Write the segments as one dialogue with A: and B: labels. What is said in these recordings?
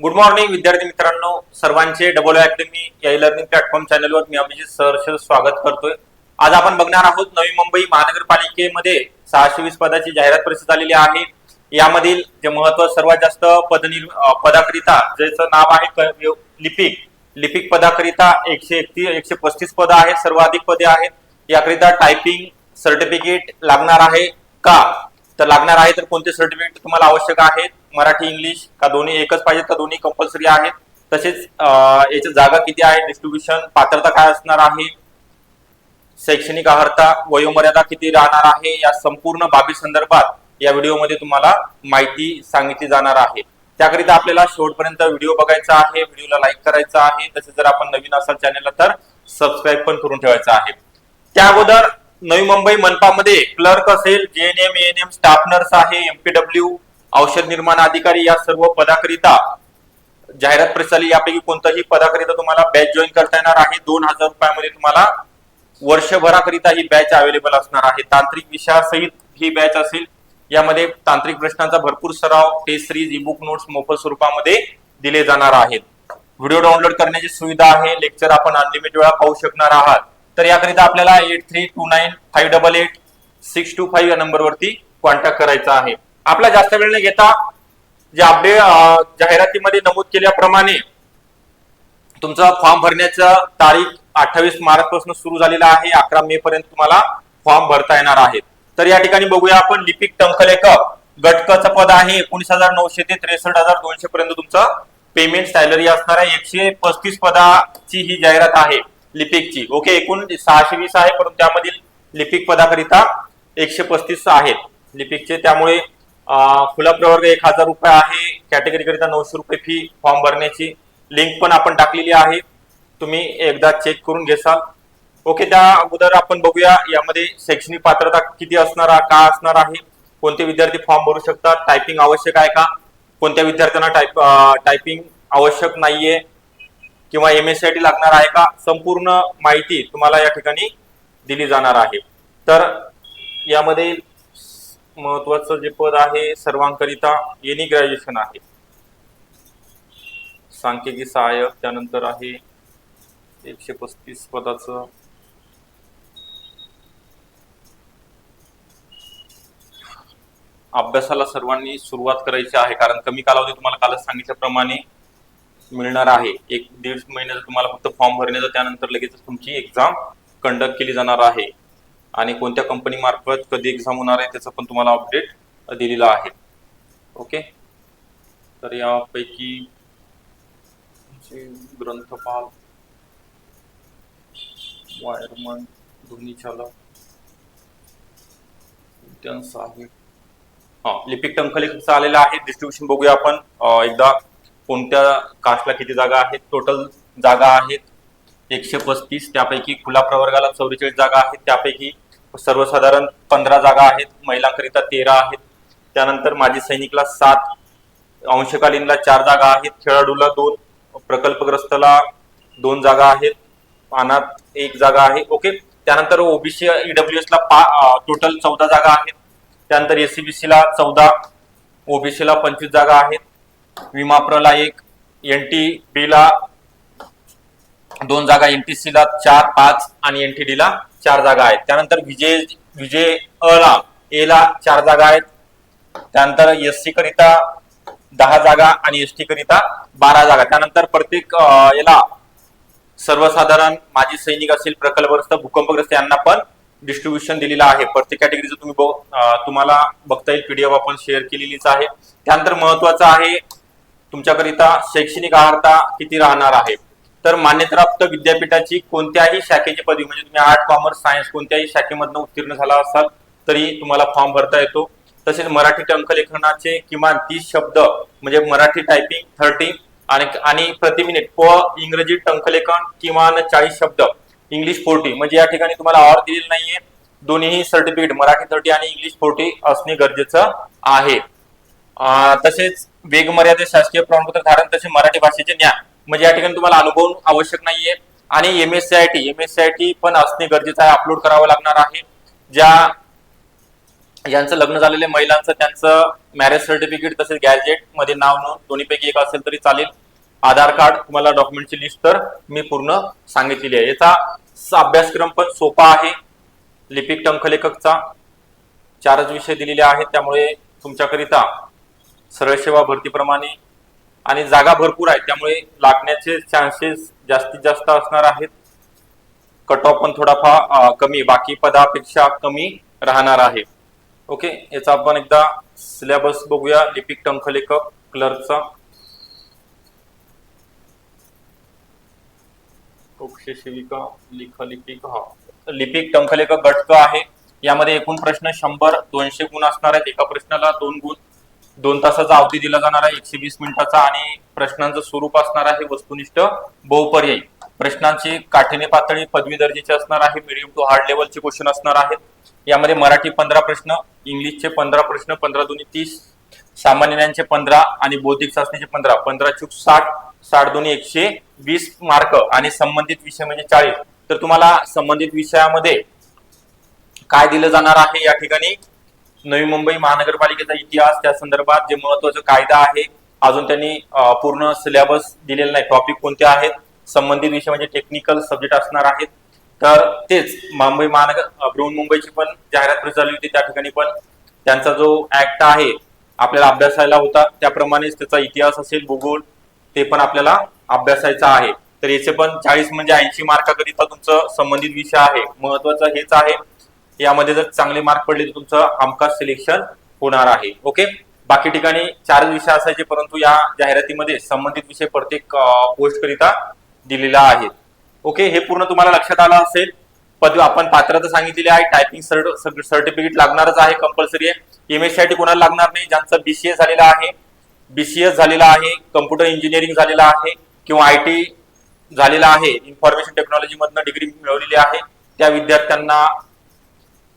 A: Good morning विद्यार्थी मित्रांनो. सर्वांचे डबल अकॅडमी या लर्निंग प्लॅटफॉर्म चॅनलवर मी अभिजित सहर्ष स्वागत करतोय. आज आपण बघणार आहोत नवी मुंबई महानगरपालिकेमध्ये सहाशे वीस पदाची जाहिरात प्रसिद्ध झालेली आहे. यामधील जे महत्त्व सर्वात जास्त पदनिर् पदाकरिता ज्याचं नाव आहे लिपिक. लिपिक पदाकरिता एकशे एकतीस एकशे पस्तीस पदं आहेत सर्वाधिक पदे आहेत. याकरिता टायपिंग सर्टिफिकेट लागणार आहे का? तर लागणार आहे तर कोणते सर्टिफिकेट तुम्हाला आवश्यक आहेत? मराठी इंग्लिश का दोन्ही एकच पाहिजे का दोन्ही कंपल्सरी आहेत? तसेच याच्या जागा किती आहे? डिस्ट्रीब्युशन पात्रता काय असणार आहे? शैक्षणिक अर्हता वयोमर्यादा किती राहणार आहे? या संपूर्ण बाबी संदर्भात या व्हिडिओमध्ये तुम्हाला माहिती सांगितली जाणार आहे. त्याकरिता आपल्याला शेवटपर्यंत व्हिडिओ बघायचा आहे व्हिडिओला लाईक करायचा आहे. तसेच जर आपण नवीन असाल चॅनेलला तर सबस्क्राईब पण करून ठेवायचा आहे. त्या अगोदर नवी मुंबई मनपामध्ये क्लर्क असेल जेएनएम एएनएम स्टाफ नर्स आहे एमपीडब्ल्यू औषध निर्माण अधिकारी या सर्व पदाकरिता जाहिरात प्रसाली यापैकी कोणताही पदाकरिता तुम्हाला बॅच जॉईन करता येणार आहे. दोन हजार रुपयामध्ये तुम्हाला वर्षभराकरिता ही बॅच अवेलेबल असणार आहे. तांत्रिक विषयासहित ही बॅच असेल. यामध्ये तांत्रिक प्रश्नांचा भरपूर सराव test series e book notes मोफत स्वरूपामध्ये दिले जाणार आहेत. व्हिडिओ डाउनलोड करण्याची सुविधा आहे. लेक्चर आपण अनलिमिटेड वेळा पाहू शकणार आहात. तर याकरिता आपल्याला eight three two nine five double eight six two five या नंबरवरती कॉन्टॅक्ट करायचा आहे. आपला जास्त वेळ न घेता जे अपडेट जाहिरातीमध्ये नमूद केल्याप्रमाणे तुमचा फॉर्म भरण्याचा तारीख अठ्ठावीस मार्च पासून सुरू झालेला आहे. अकरा मे पर्यंत तुम्हाला फॉर्म भरता येणार आहे. तर या ठिकाणी बघूया आपण लिपिक टंकलेखक गटकचं पद आहे. एकोणीस हजार नऊशे ते त्रेसष्ट हजार दोनशे पर्यंत तुमचं पेमेंट सॅलरी असणार आहे. एकशे पस्तीस पदाची ही जाहिरात आहे लिपिकची. ओके एकूण सहाशे वीस आहे परंतु त्यामधील लिपिक पदाकरिता एकशे पस्तीस आहेत लिपिकचे. त्यामुळे खुला प्रवर्ग एक हजार रुपये आहे. कॅटेगरी करिता नऊशे रुपये फी फॉर्म भरण्याची लिंक पण आपण टाकलेली आहे. तुम्ही एकदा चेक करून घेसाल. ओके त्या अगोदर आपण बघूया यामध्ये शैक्षणिक पात्रता किती असणार का असणार आहे कोणते विद्यार्थी फॉर्म भरू शकतात टायपिंग आवश्यक आहे का कोणत्या विद्यार्थ्यांना टाईप टायपिंग आवश्यक नाहीये किंवा एम एस सी टी लागणार आहे का संपूर्ण माहिती तुम्हाला या ठिकाणी दिली जाणार आहे. तर यामध्ये महत्वाचं जे पद आहे सर्वांकरिता एनी ग्रॅज्युएशन आहे. सांख्यिकी सहाय्यक त्यानंतर आहे एकशे पस्तीस पदाचं. अभ्यासाला सर्वांनी सुरुवात करायची आहे कारण कमी कालावधी तुम्हाला कालच सांगितल्याप्रमाणे मिळणार आहे. एक दीड महिन्याचा तुम्हाला फक्त फॉर्म भरण्याचा त्यानंतर लगेच तुमची एक्झाम कंडक्ट केली जाणार आहे. आणि कोणत्या कंपनी मार्फत कधी एक्झाम होणार आहे त्याचं पण तुम्हाला अपडेट दिलेलं आहे. ओके तर यापैकी ग्रंथपाल वायरमन दोन्ही चालक साहेब हा लिपिक टंकलेखचा आलेला आहे? डिस्ट्रीब्युशन बघूया आपण. एकदा कोणत्या कास्टला किती जागा आहेत? टोटल जागा आहेत एकशे पस्तीस. त्यापैकी खुला प्रवर्गाला चौवेचाळीस जागा आहेत. त्यापैकी सर्वसाधारण पंधरा जागा आहेत महिलांकरिता तेरा आहेत. त्यानंतर माजी सैनिकला सात अंशकालीनला चार जागा आहेत खेळाडूला दोन प्रकल्पग्रस्तला दोन जागा आहेत पानात एक जागा आहे. ओके त्यानंतर ओबीसी ईडब्ल्यू एस ला पा टोटल चौदा जागा आहेत. त्यानंतर एसीबीसी ला चौदा ओबीसीला पंचवीस जागा आहेत. विमाप्रला एक एन टी बीला दोन जागा एनटीसी ला चार पाच आणि एनटीडी ला चार जागा आहेत. त्यानंतर विजय विजय अ ला ए ला चार जागा आहेत. त्यानंतर एस सी करिता दहा जागा आणि एस टी करिता बारा जागा. त्यानंतर प्रत्येक याला सर्वसाधारण माजी सैनिक असेल प्रकल्पग्रस्त भूकंपग्रस्त यांना पण डिस्ट्रीब्युशन दिलेलं आहे. प्रत्येक कॅटेगरीचं तुम्ही तुम्हाला बघता येईल. पीडीएफ आपण शेअर केलेलीच आहे. त्यानंतर महत्वाचं आहे तुमच्याकरिता शैक्षणिक आहारता किती राहणार आहे? तर मान्यताप्राप्त विद्यापीठाची कोणत्याही शाखेची पदवी म्हणजे तुम्ही आर्ट कॉमर्स सायन्स कोणत्याही शाखेमधनं उत्तीर्ण झाला असाल तरी तुम्हाला फॉर्म भरता येतो. तसेच मराठी अंकलेखनाचे किमान तीस शब्द म्हणजे मराठी टायपिंग थर्टी आणि आणि प्रति मिनिट व इंग्रजी टंकलेखन किमान चाळीस शब्द इंग्लिश फोर्टी म्हणजे या ठिकाणी तुम्हाला ऑर दिलेला नाहीये. दोन्ही सर्टिफिकेट मराठी थर्टी आणि इंग्लिश फोर्टी असणे गरजेचं आहे. तसेच वेगमर्यादित शासकीय प्रमाणपत्र धारण तसे मराठी भाषेचे ज्ञान म्हणजे या ठिकाणी तुम्हाला अनुभव आवश्यक नाहीये. आणि M S C I T M S C I T पण असणे गरजेचं आहे अपलोड करावं लागणार आहे. ज्या ज्यांचं लग्न झालेले महिलांचं त्यांचं मॅरेज सर्टिफिकेट तसेच गॅजेटमध्ये नाव नोंद दोन्हीपैकी एक असेल तरी चालेल. आधार कार्ड तुम्हाला डॉक्युमेंटची लिस्ट तर मी पूर्ण सांगितलेली आहे. याचा अभ्यासक्रम पण सोपा आहे. लिपिक टंखलेखकचा चारच विषय दिलेले आहेत. त्यामुळे तुमच्याकरिता सरळ सेवा भरतीप्रमाणे आणि जागा भरपूर आहे. त्यामुळे लागण्याचे चान्सेस जास्तीत जास्त असणार आहेत. कट ऑफ पण थोडाफार कमी बाकी पदापेक्षा कमी राहणार आहे. ओके याचा आपण एकदा सिलेबस बघूया. लिपिक टंकलेखक क्लर्कचा कक्ष लिख लिपिक हा. लिपिक टंकलेखक गटक आहे यामध्ये एकूण प्रश्न शंभर दोनशे गुण असणार आहेत. एका प्रश्नाला दोन गुण दोन तासाचा अवधी दिला जाणार आहे एकशे वीस मिनिटाचा आणि प्रश्नांचं स्वरूप असणार आहे वस्तुनिष्ठ बहुपर्यायी. प्रश्नांची काठिण्य पातळी पदवी दर्जेची असणार आहे मिडियम टू हार्ड लेवलचे क्वेश्चन असणार आहेत. यामध्ये मराठी पंधरा प्रश्न इंग्लिशचे पंधरा प्रश्न पंधरा दोन्ही तीस सामान्य ज्ञानचे पंधरा आणि बौद्धिक चाचणीचे पंधरा. पंधरा चूक साठ साठ दोन्ही एकशे वीस मार्क आणि संबंधित विषय म्हणजे चाळीस. तर तुम्हाला संबंधित विषयामध्ये काय दिलं जाणार आहे या ठिकाणी? नवी मुंबई महानगरपालिकेचा इतिहास त्या संदर्भात जे महत्वाचं कायदा आहे अजून त्यांनी पूर्ण सिलेबस दिलेला नाही. टॉपिक कोणते आहेत? संबंधित विषय म्हणजे टेक्निकल सब्जेक्ट असणार आहेत. तर तेच मुंबई महानगर अं, बृहन्मुंबईची पण जाहिरात प्रसिद्ध झाली होती त्या ठिकाणी पण त्यांचा जो ऍक्ट आहे आपल्याला अभ्यासायला होता. त्याप्रमाणेच त्याचा इतिहास असेल भूगोल ते पण आपल्याला अभ्यासायचा आहे. तर याचे पण चाळीस म्हणजे ऐंशी मार्काकरिता तुमचं संबंधित विषय आहे. महत्वाचं हेच आहे. यामध्ये जर चांगले मार्क पडले तर तुमचं हमखास सिलेक्शन होणार आहे. ओके बाकी ठिकाणी चार विषय असायचे परंतु या जाहिरातीमध्ये संबंधित विषय प्रत्येक पोस्ट करिता दिलेला आहे. ओके हे पूर्ण तुम्हाला लक्षात आलं असेल. पदवी आपण पात्रता सांगितलेली आहे. टायपिंग सर्टिफिकेट लागणारच आहे कंपल्सरी आहे. एम एस सी कोणाला लागणार नाही? ज्यांचं बीसीए झालेलं आहे. बीसीएस झालेला आहे कम्प्युटर इंजिनिअरिंग झालेला आहे किंवा आय टी झालेला आहे. इन्फॉर्मेशन टेक्नॉलॉजी मधनं डिग्री मिळवलेली आहे. त्या विद्यार्थ्यांना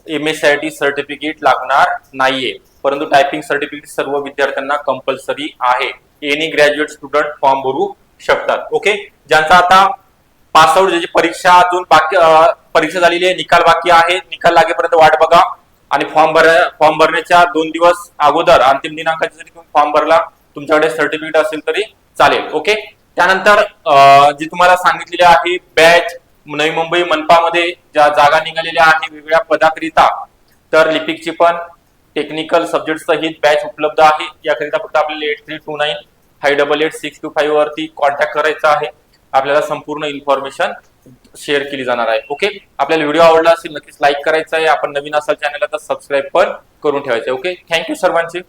A: M S I T certificate लागणार नाहीये. परंतु टायपिंग सर्टिफिकेट सर्व विद्यार्थ्यांना कंपल्सरी आहे. एनी ग्रॅज्युएट स्टुडंट फॉर्म भरू शकतात. ओके ज्यांचा आता पास आउट ज्याची परीक्षा अजून बाकी परीक्षा झालेली आहे निकाल बाकी आहे निकाल लागेपर्यंत वाट बघा. आणि फॉर्म भर फॉर्म भरण्याच्या दोन दिवस अगोदर अंतिम दिनांकाच्या जरी तुम्ही फॉर्म भरला तुमच्याकडे सर्टिफिकेट असेल तरी चालेल. ओके त्यानंतर जे जी तुम्हाला सांगितलेली आहे बॅच नवी मुंबई मनपामध्ये ज्या जागा निघालेल्या आहे वेगवेगळ्या पदाकरिता तर लिपिकची पण टेक्निकल सब्जेक्ट सहित बॅच उपलब्ध आहे. याकरिता फक्त आपल्याला eight three two nine five double eight six two five वरती कॉन्टॅक्ट करायचा आहे. आपल्याला संपूर्ण इन्फॉर्मेशन शेअर केली जाणार आहे. ओके आपल्याला व्हिडिओ आवडला असेल नक्कीच लाईक करायचा आहे. आपण नवीन असाल चॅनलला तर सबस्क्राईब पण करून ठेवायचं ओके थँक्यू सर्वांचे.